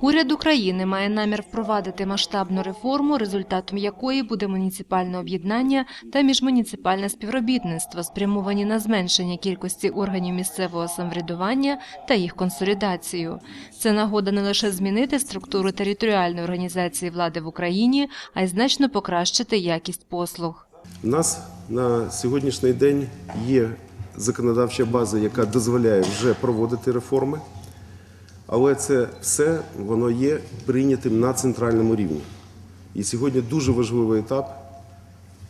Уряд України має намір впровадити масштабну реформу, результатом якої буде муніципальне об'єднання та міжмуніципальне співробітництво, спрямовані на зменшення кількості органів місцевого самоврядування та їх консолідацію. Це нагода не лише змінити структуру територіальної організації влади в Україні, а й значно покращити якість послуг. У нас на сьогоднішній день є законодавча база, яка дозволяє вже проводити реформи, але це все воно є прийнятим на центральному рівні. І сьогодні дуже важливий етап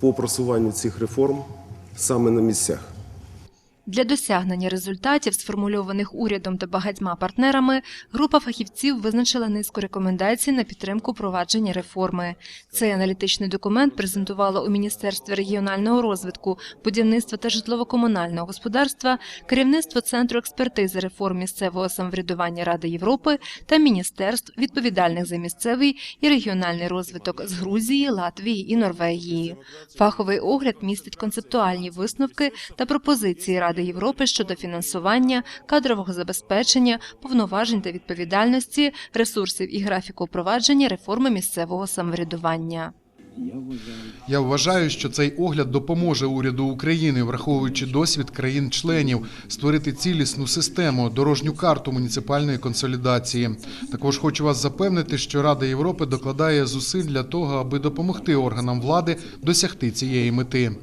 по просуванню цих реформ саме на місцях. Для досягнення результатів, сформульованих урядом та багатьма партнерами, група фахівців визначила низку рекомендацій на підтримку провадження реформи. Цей аналітичний документ презентувало у Міністерстві регіонального розвитку, будівництва та житлово-комунального господарства, керівництво Центру експертизи реформ місцевого самоврядування Ради Європи та міністерств, відповідальних за місцевий і регіональний розвиток з Грузії, Латвії і Норвегії. Фаховий огляд містить концептуальні висновки та пропозиції Ради Європи щодо фінансування, кадрового забезпечення, повноважень та відповідальності, ресурсів і графіку впровадження реформи місцевого самоврядування. Я вважаю, що цей огляд допоможе уряду України, враховуючи досвід країн-членів, створити цілісну систему, дорожню карту муніципальної консолідації. Також хочу вас запевнити, що Рада Європи докладає зусиль для того, аби допомогти органам влади досягти цієї мети.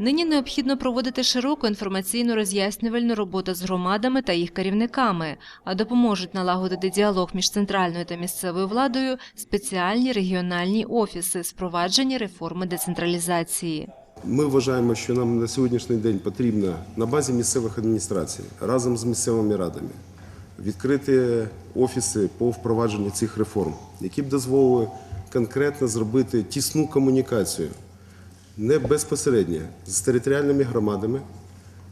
Нині необхідно проводити широку інформаційну роз'яснювальну роботу з громадами та їх керівниками, а допоможуть налагодити діалог між центральною та місцевою владою спеціальні регіональні офіси з впровадження реформи децентралізації. Ми вважаємо, що нам на сьогоднішній день потрібно на базі місцевих адміністрацій разом з місцевими радами відкрити офіси по впровадженню цих реформ, які б дозволили конкретно зробити тісну комунікацію не безпосередньо з територіальними громадами,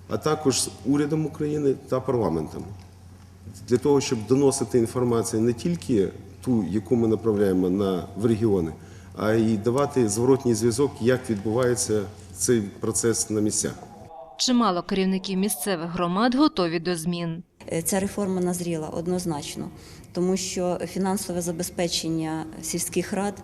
а також з урядом України та парламентом. Для того, щоб доносити інформацію не тільки ту, яку ми направляємо на, в регіони, а й давати зворотній зв'язок, як відбувається цей процес на місцях. Чимало керівників місцевих громад готові до змін. Е, Ця реформа назріла однозначно, тому що фінансове забезпечення сільських рад,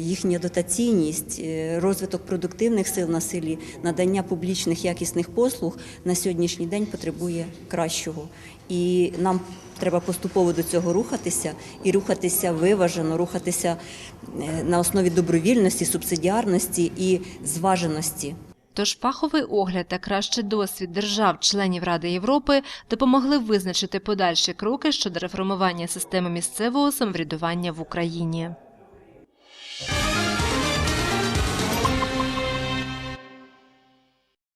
їхня дотаційність, е, розвиток продуктивних сил на селі, надання публічних якісних послуг на сьогоднішній день потребує кращого. І нам треба поступово до цього рухатися і рухатися виважено, рухатися е, на основі добровільності, субсидіарності і зваженості. Тож фаховий огляд та кращий досвід держав-членів Ради Європи допомогли визначити подальші кроки щодо реформування системи місцевого самоврядування в Україні.